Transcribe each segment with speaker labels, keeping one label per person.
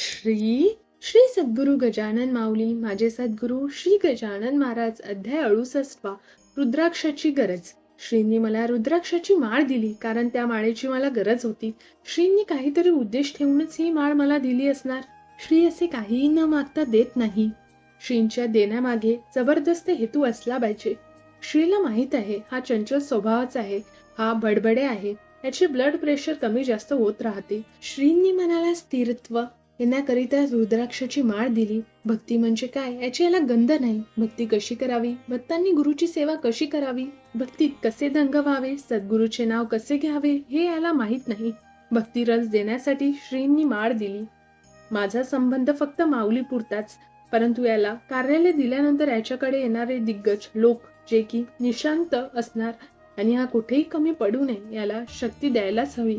Speaker 1: श्री श्री सद्गुरु गजानन माऊली माझे सद्गुरु श्री गजानन महाराज अध्याय अडुसष्टवा रुद्राक्षाची गरज. श्रींनी मला रुद्राक्षाची माळ दिली कारण त्या माळेची मला गरज होती. श्रींनी काहीतरी उद्देश ठेवूनच ही माळ मला दिली असणार. श्री असे काहीही न मागता देत नाही. श्रींच्या देण्यामागे जबरदस्त हेतू असला पाहिजे. श्रीला माहीत आहे हा चंचल स्वभावच आहे. हा बडबडे आहे. याचे ब्लड प्रेशर कमी जास्त होत राहते. श्रींनी मनाला स्थिरत्व यांनाकरिता रुद्राक्षाची माळ दिली. भक्ती म्हणजे काय? याची याला गंध नाही. भक्ती कशी करावी? भक्तांनी गुरुची सेवा कशी करावी? भक्तीत कसे दंग व्हावे? सद्गुरूचे नाव कसे घ्यावे? हे याला माहीत नाही. भक्ती रस देण्यासाठी श्रींनी माळ दिली. माझा संबंध फक्त माऊली पुरताच परंतु याला कार्यालय दिल्यानंतर याच्याकडे येणारे दिग्गज लोक जे की निशांत असणार आणि हा कुठेही कमी पडू नये याला शक्ती द्यायलाच हवी.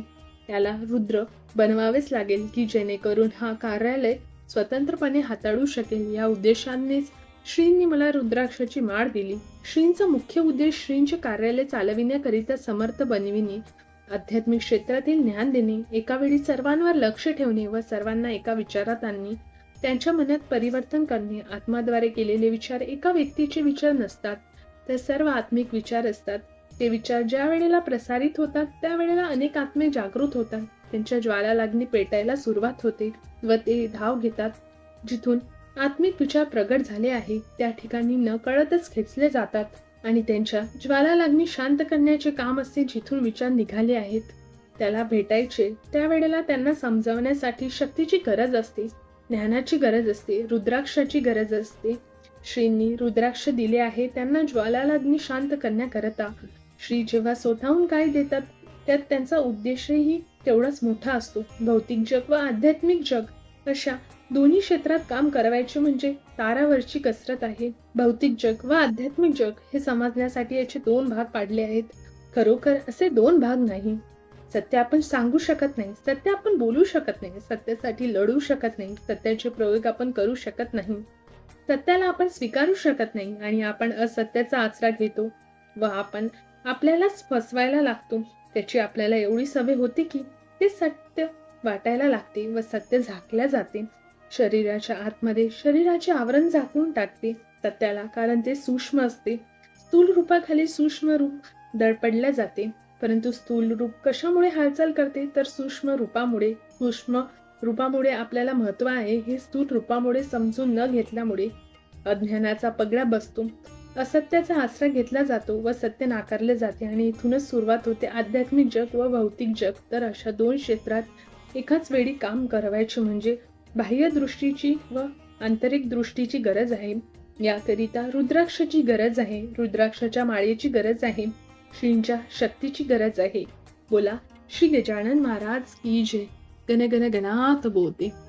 Speaker 1: त्याला रुद्र बनवावेच लागेल की जेणेकरून हा कार्यालय स्वतंत्रपणे हाताळू शकेल. या उद्देशानेच श्रींनी मला रुद्राक्षाची माळ दिली. श्रींचा मुख्य उद्देश श्रींचे कार्यालय चालविण्याकरिता समर्थ बनविणे आध्यात्मिक क्षेत्रातील ज्ञान देणे एकावेळी सर्वांवर लक्ष ठेवणे व सर्वांना एका विचारात आणणे त्यांच्या मनात परिवर्तन करणे आत्माद्वारे केलेले विचार एका व्यक्तीचे विचार नसतात तर सर्व आत्मिक विचार असतात. ते विचार ज्या वेळेला प्रसारित होतात त्यावेळेला अनेक आत्मे जागृत होतात. त्यांच्या ज्वाला लागणी पेटायला सुरुवात होते व ते धाव घेतात. जिथून आत्मिक विचार प्रगट झाले आहे त्या ठिकाणी न कळतच खेचले जातात आणि त्यांच्या ज्वाला लागणी शांत करण्याचे काम असते जिथून विचार निघाले आहेत. त्याला भेटायचे त्यावेळेला त्यांना समजावण्यासाठी शक्तीची गरज असते ज्ञानाची गरज असते रुद्राक्षाची गरज असते. श्रींनी रुद्राक्ष दिले आहे त्यांना ज्वालालाग्नी शांत करण्याकरता श्री जेव्हा स्वतःहून काय देतात त्यात त्यांचा उद्देशही तेवढाच मोठा असतो. भौतिक जग व आध्यात्मिक जग अशा दोन्ही क्षेत्रात काम करावायचे म्हणजे तारावरची कसरत आहे. भौतिक जग व आध्यात्मिक जग हे समजण्यासाठी याचे दोन भाग पाडले आहेत. खरोखर असे दोन भाग नाही. सत्य आपण सांगू शकत नाही सत्य आपण बोलू शकत नाही सत्यासाठी लढू शकत नाही सत्याचे प्रयोग आपण करू शकत नाही. सत्याला आपण स्वीकारू शकत नाही आणि आपण असत्याचा आचरा घेतो व आपण आपल्यालाच फसवायला लागतो. त्याची आपल्याला एवढी सवय होते की ते सत्य वाटायला लागते व सत्य झाकल्या जाते. शरीराच्या आतमध्ये शरीराचे आवरण झाकून टाकते. सत्याला कारण ते सूक्ष्म असते. स्थूल रूपाखाली सूक्ष्म रूप दडपडल्या जाते. परंतु स्थूल रूप कशामुळे हालचाल करते? तर सूक्ष्म रूपामुळे सूक्ष्म रूपामुळे आपल्याला महत्त्व आहे. हे स्थूल रूपामुळे समजून न घेतल्यामुळे अज्ञानाचा पगडा बसतो. असत्याचा आश्रय घेतला जातो व सत्य नाकारले जाते आणि इथूनच सुरुवात होते आध्यात्मिक जग व भौतिक जग. तर अशा दोन क्षेत्रात एकाच वेळी काम करावायचे म्हणजे बाह्य दृष्टीची व आंतरिक दृष्टीची गरज आहे. याकरिता रुद्राक्षाची गरज आहे. रुद्राक्षाच्या माळेची गरज आहे. श्रींच्या शक्तीची गरज आहे. बोला श्री गजानन महाराज की जय. गण गण गणात बोलते.